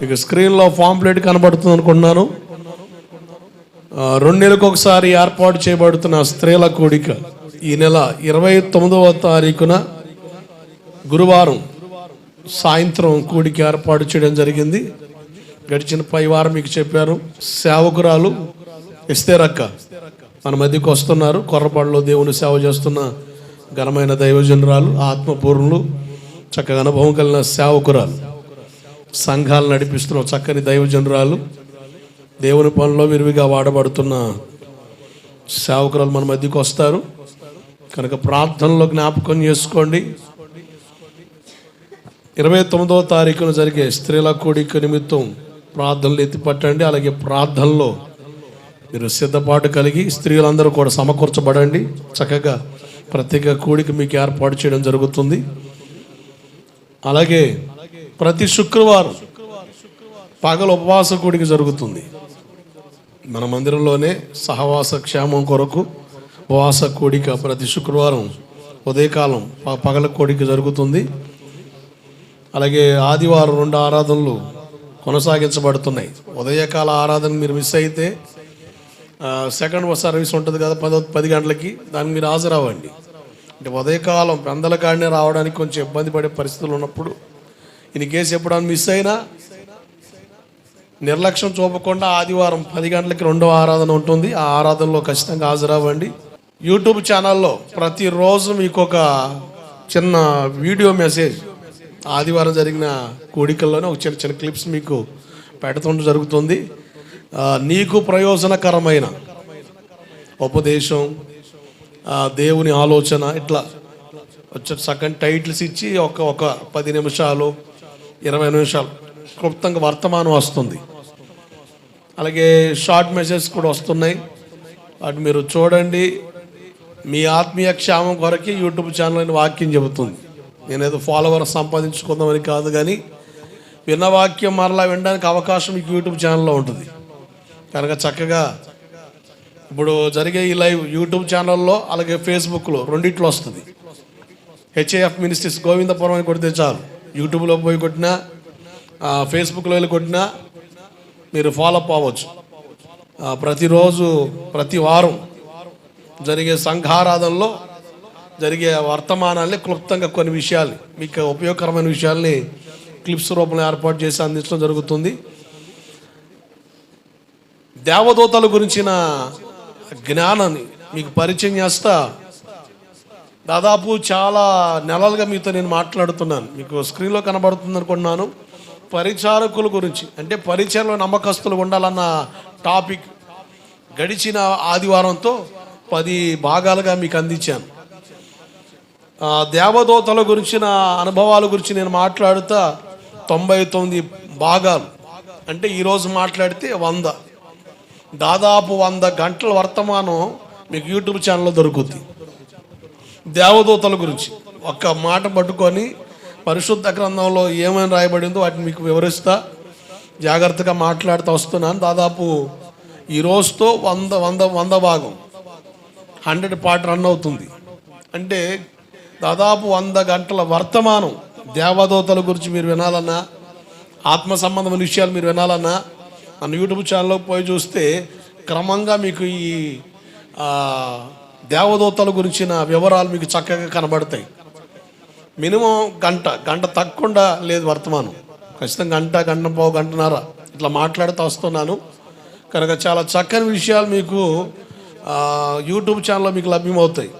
మీకు స్క్రీన్లో పాంప్లెట్ కనబడుతుంది అనుకుంటున్నాను. రెండు నెలలకు ఒకసారి ఏర్పాటు చేయబడుతున్న స్త్రీల కూడిక ఈ నెల ఇరవై తొమ్మిదవ తారీఖున గురువారం సాయంత్రం కూడిక ఏర్పాటు చేయడం జరిగింది. గడిచిన పై వారం మీకు చెప్పారు సేవకురాలు ఇస్తేరక్క మన మధ్యకు వస్తున్నారు. కొర్రపాడులో దేవుని సేవ చేస్తున్న ఘనమైన దైవజనురాలు ఆత్మపూర్ణులు చక్కగా అనుభవం కలిగిన సేవకురాలు. సంఘాలు నడిపిస్తున్న చక్కని దైవజనురాలు. దేవుని పనిలో విరివిగా వాడబడుతున్న సేవకురాలు మన మధ్యకు వస్తారు. కనుక ప్రార్థనలో జ్ఞాపకం చేసుకోండి. ఇరవై తొమ్మిదవ తారీఖున జరిగే స్త్రీల కూడిక నిమిత్తం ప్రార్థనలు ఎత్తిపట్టండి. అలాగే ప్రార్థనలో మీరు సిద్ధపాటు కలిగి స్త్రీలందరూ కూడా సమకూర్చబడండి. చక్కగా ప్రత్యేక కూడిక మీకు ఏర్పాటు చేయడం జరుగుతుంది. అలాగే ప్రతి శుక్రవారం పగల ఉపవాస కూడిక జరుగుతుంది. మన మందిరంలోనే సహవాస క్షేమం కొరకు ఉపవాస కూడిక ప్రతి శుక్రవారం ఉదయకాలం ప- పగల కోడిక జరుగుతుంది. అలాగే ఆదివారం రెండు ఆరాధనలు కొనసాగించబడుతున్నాయి. ఉదయకాల ఆరాధన మీరు మిస్ అయితే సెకండ్ సర్వీస్ ఉంటుంది కదా పదో పది గంటలకి దానికి మీరు హాజరవ్వండి. అంటే ఉదయకాలం పెందల కాడినే రావడానికి కొంచెం ఇబ్బంది పడే పరిస్థితులు ఉన్నప్పుడు ఇన్ కేసు ఎప్పుడైనా మిస్ అయినా నిర్లక్ష్యం చూపకుండా ఆదివారం పది గంటలకి రెండవ ఆరాధన ఉంటుంది. ఆ ఆరాధనలో ఖచ్చితంగా హాజరవ్వండి. యూట్యూబ్ ఛానల్లో ప్రతిరోజు మీకు ఒక చిన్న వీడియో మెసేజ్ ఆదివారం జరిగిన కోడికల్లోనే ఒక చిన్న చిన్న క్లిప్స్ మీకు పెట్టడం జరుగుతుంది. నీకు ప్రయోజనకరమైన ఉపదేశం దేవుని ఆలోచన ఇట్లా వచ్చే సగం టైటిల్స్ ఇచ్చి ఒక ఒక పది నిమిషాలు ఇరవై నిమిషాలు. క్లుప్తంగా వర్తమానం వస్తుంది. అలాగే షార్ట్ మెసేజ్ కూడా వస్తున్నాయి. వాటి మీరు చూడండి. మీ ఆత్మీయ క్షేమం కొరకే యూట్యూబ్ ఛానల్ అని వాక్యం చెబుతుంది. నేనేదో ఫాలోవర్ సంపాదించుకుందామని కాదు కానీ విన్న వాక్యం మరలా వినడానికి అవకాశం మీకు యూట్యూబ్ ఛానల్లో ఉంటుంది. కనుక చక్కగా ఇప్పుడు జరిగే ఈ లైవ్ యూట్యూబ్ ఛానల్లో అలాగే ఫేస్బుక్లో రెండిట్లో వస్తుంది. హెచ్ఏఎఫ్ మినిస్ట్రీస్ గోవిందపురం అని కొడితే చాలు. యూట్యూబ్లో పోయి కొట్టినా ఫేస్బుక్లో వెళ్ళి కొట్టినా మీరు ఫాలో అప్ అవ్వచ్చు. ప్రతిరోజు ప్రతి వారం జరిగే సంఘారాధనలో జరిగే వర్తమానాల్ని క్లుప్తంగా కొన్ని విషయాలు మీకు ఉపయోగకరమైన విషయాల్ని క్లిప్స్ రూపంలో ఏర్పాటు చేసి అందించడం జరుగుతుంది. దేవదూతల గురించిన జ్ఞానాన్ని మీకు పరిచయం చేస్తా దాదాపు చాలా నెలలుగా మీతో నేను మాట్లాడుతున్నాను. మీకు స్క్రీన్లో కనబడుతుంది అనుకున్నాను పరిచారకుల గురించి అంటే పరిచయంలో నమ్మకస్తులు ఉండాలన్న టాపిక్ గడిచిన ఆదివారంతో పది భాగాలుగా మీకు అందించాను. ఆ, దేవదూతల గురించిన అనుభవాల గురించి నేను మాట్లాడుతా తొంభై తొమ్మిది భాగాలు. అంటే ఈరోజు మాట్లాడితే వంద. దాదాపు వంద గంటల వర్తమానం మీకు యూట్యూబ్ ఛానల్లో దొరుకుతుంది దేవదూతల గురించి. ఒక్క మాట పట్టుకొని పరిశుద్ధ గ్రంథంలో ఏమైనా రాయబడిందో వాటిని మీకు వివరిస్తా. జాగ్రత్తగా మాట్లాడుతూ వస్తున్నాను. దాదాపు ఈ రోజుతో వంద వంద వంద భాగం. హండ్రెడ్ పార్ట్ రన్ అవుతుంది. అంటే దాదాపు వంద గంటల వర్తమానం దేవదూతల గురించి మీరు వినాలన్నా ఆత్మ సంబంధమైన విషయాలు మీరు వినాలన్నా మన యూట్యూబ్ ఛానల్లో పోయి చూస్తే క్రమంగా మీకు ఈ దేవదూతల గురించిన వివరాలు మీకు చక్కగా కనబడతాయి. మినిమం గంట గంట తక్కుండా లేదు వర్తమానం. ఖచ్చితంగా గంట గంట పావు గంటన్నర ఇట్లా మాట్లాడుతూ వస్తున్నాను. కనుక చాలా చక్కని విషయాలు మీకు యూట్యూబ్ ఛానల్లో మీకు లభ్యమవుతాయి.